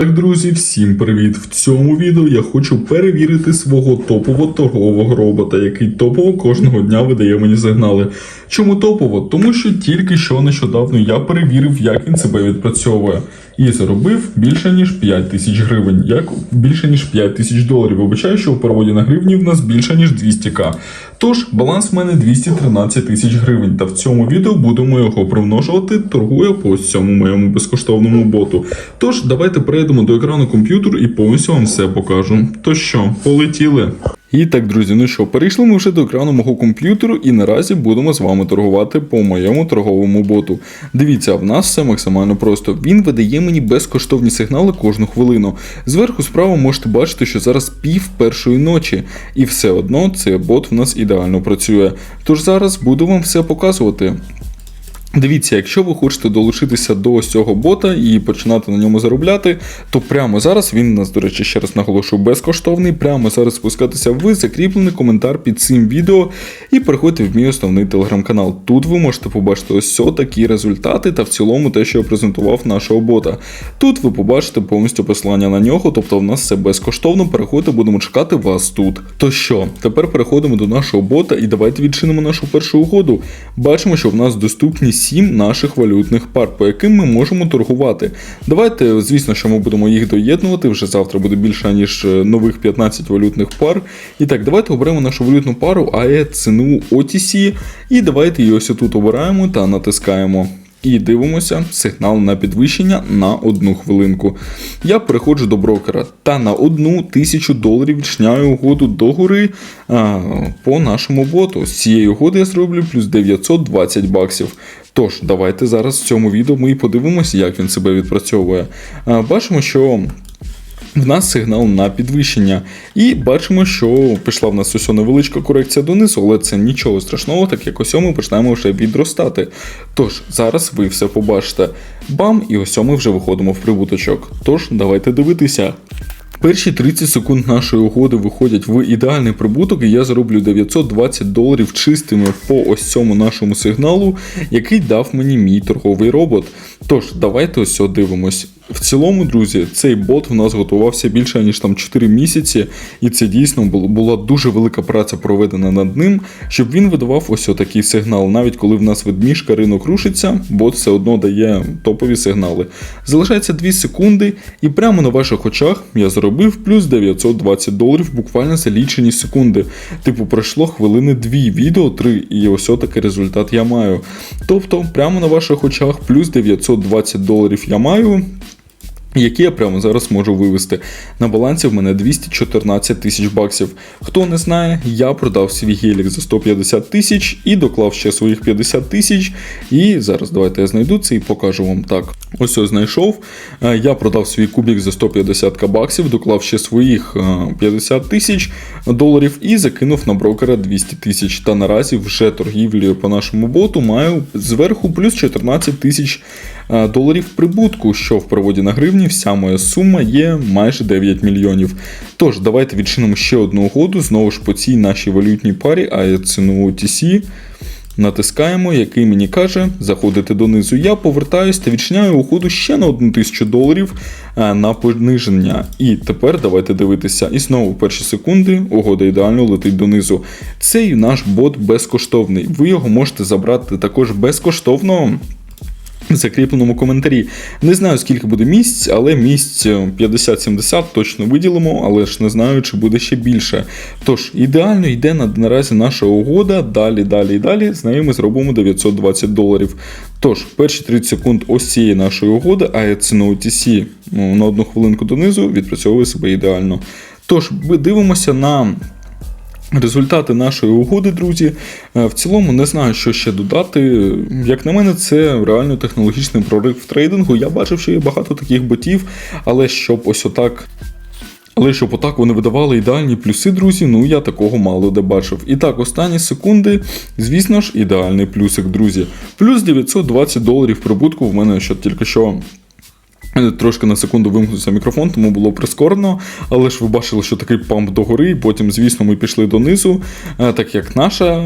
Так, друзі, всім привіт! В цьому відео я хочу перевірити свого топового торгового робота, який топово кожного дня видає мені сигнали. Чому топово? Тому що тільки що нещодавно я перевірив, як він себе відпрацьовує. І заробив більше ніж 5 тисяч гривень, як більше ніж 5 тисяч доларів. Вибачаю, що в переводі на гривні в нас більше ніж 200к. Тож баланс в мене 213 тисяч гривень. Та в цьому відео будемо його примножувати, торгує по цьому моєму безкоштовному боту. Тож давайте перейдемо до екрану комп'ютеру і повністю вам все покажу. То що, полетіли? І так, друзі, ну що, перейшли ми вже до екрану мого комп'ютеру, і наразі будемо з вами торгувати по моєму торговому боту. Дивіться, в нас все максимально просто. Він видає мені безкоштовні сигнали кожну хвилину. Зверху справа можете бачити, що зараз пів першої ночі, і все одно цей бот в нас ідеально працює. Тож зараз буду вам все показувати. Дивіться, якщо ви хочете долучитися до цього бота і починати на ньому заробляти, то прямо зараз він у нас, до речі, ще раз наголошую, безкоштовний. Прямо зараз спускатися в закріплений коментар під цим відео і переходьте в мій основний телеграм-канал. Тут ви можете побачити ось такі результати та в цілому те, що я презентував нашого бота. Тут ви побачите повністю посилання на нього, тобто в нас все безкоштовно. Переходьте, будемо чекати вас тут. То що, тепер переходимо до нашого бота і давайте відчинимо нашу першу угоду. Бачимо, що в нас доступні 7 наших валютних пар, по яким ми можемо торгувати. Давайте, звісно, що ми будемо їх доєднувати. Вже завтра буде більше ніж е, нових 15 валютних пар. І так, давайте оберемо нашу валютну пару AE ціну OTC. І давайте її ось тут обираємо та натискаємо. І дивимося сигнал на підвищення на одну хвилинку. Я переходжу до брокера та на одну тисячу доларів відчиняю угоду догори а, по нашому боту. З цієї угоди я зроблю плюс 920 баксів. Тож, давайте зараз в цьому відео ми і подивимося, як він себе відпрацьовує. Бачимо, що в нас сигнал на підвищення. І бачимо, що пішла в нас ось невеличка корекція донизу, але це нічого страшного, так як ось ми починаємо вже відростати. Тож, зараз ви все побачите. Бам, і ось ми вже виходимо в прибуточок. Тож, давайте дивитися. Перші 30 секунд нашої угоди виходять в ідеальний прибуток, і я зароблю 920 доларів чистими по ось цьому нашому сигналу, який дав мені мій торговий робот. Тож, давайте ось дивимось. В цілому, друзі, цей бот в нас готувався більше ніж там 4 місяці, і це дійсно була дуже велика праця проведена над ним, щоб він видавав ось такий сигнал. Навіть коли в нас ведмішка ринок рушиться, бот все одно дає топові сигнали. Залишається 2 секунди, і прямо на ваших очах я заробив плюс 920 доларів буквально за лічені секунди. Типу, пройшло хвилини 2, відео 3, і ось такий результат я маю. Тобто, прямо на ваших очах плюс 920 доларів я маю які я прямо зараз можу вивести. На балансі в мене 214 тисяч баксів. Хто не знає, я продав свій гелік за 150 тисяч і доклав ще своїх 50 тисяч. І зараз давайте я знайду це і покажу вам так. Ось ось знайшов. Е, Я продав свій кубік за 150 баксів, доклав ще своїх 50 тисяч доларів і закинув на брокера 200 тисяч. Та наразі вже торгівлі по нашому боту маю зверху плюс 14 тисяч е, доларів прибутку, що в переводі на гривні вся моя сума є майже 9 мільйонів. Тож, давайте відчинимо ще одну угоду, знову ж по цій нашій валютній парі, а ціну OTC. Натискаємо, який мені каже, заходити донизу. Я повертаюсь та відчиняю угоду ще на 1000 доларів е, на пониження. І тепер давайте дивитися. І знову перші секунди угода ідеально летить донизу. Цей наш бот безкоштовний. Ви його можете забрати також безкоштовно. Закріпленому коментарі. Не знаю, скільки буде місць, але місць 50-70 точно виділимо, але ж не знаю, чи буде ще більше. Тож, ідеально йде на, наразі наша угода. Далі, далі і далі. З нею ми зробимо 920 доларів. Тож, перші 30 секунд ось цієї нашої угоди, а ціна OTC ну, на одну хвилинку донизу відпрацьовує себе ідеально. Тож, ми дивимося на. Результати нашої угоди, друзі, Е, в цілому не знаю, що ще додати. Як на мене, це реально технологічний прорив в трейдингу. Я бачив, що є багато таких ботів, але щоб ось отак. Але щоб отак вони видавали ідеальні плюси, друзі, ну я такого мало де бачив. І так, останні секунди, звісно ж, ідеальний плюсик, друзі. Плюс 920 доларів прибутку в мене що тільки що Трошки на секунду вимкнувся мікрофон, тому було прискорено. Але ж ви бачили, що такий памп догори. Потім, звісно, ми пішли донизу. Е, Так як наша,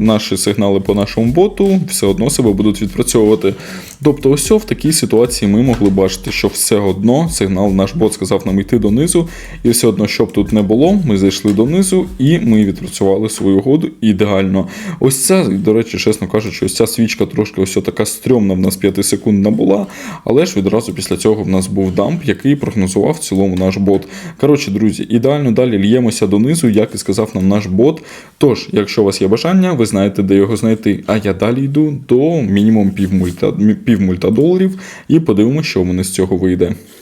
наші сигнали по нашому боту все одно себе будуть відпрацьовувати. Тобто, ось в такій ситуації ми могли бачити, що все одно сигнал наш бот сказав нам йти донизу, і все одно, щоб тут не було, ми зайшли донизу і ми відпрацювали свою угоду ідеально. Ось ця, до речі, чесно кажучи, ось ця свічка трошки ось така стрьомна в нас 5 секундна була, але ж відразу після цього в нас був дамп, який прогнозував в цілому наш бот. Коротше, друзі, ідеально далі л'ємося донизу, як і сказав нам наш бот. Тож, якщо у вас є бажання, ви знаєте, де його знайти. А я далі йду до мінімум півмульта, півмульта доларів і подивимося, що в мене з цього вийде.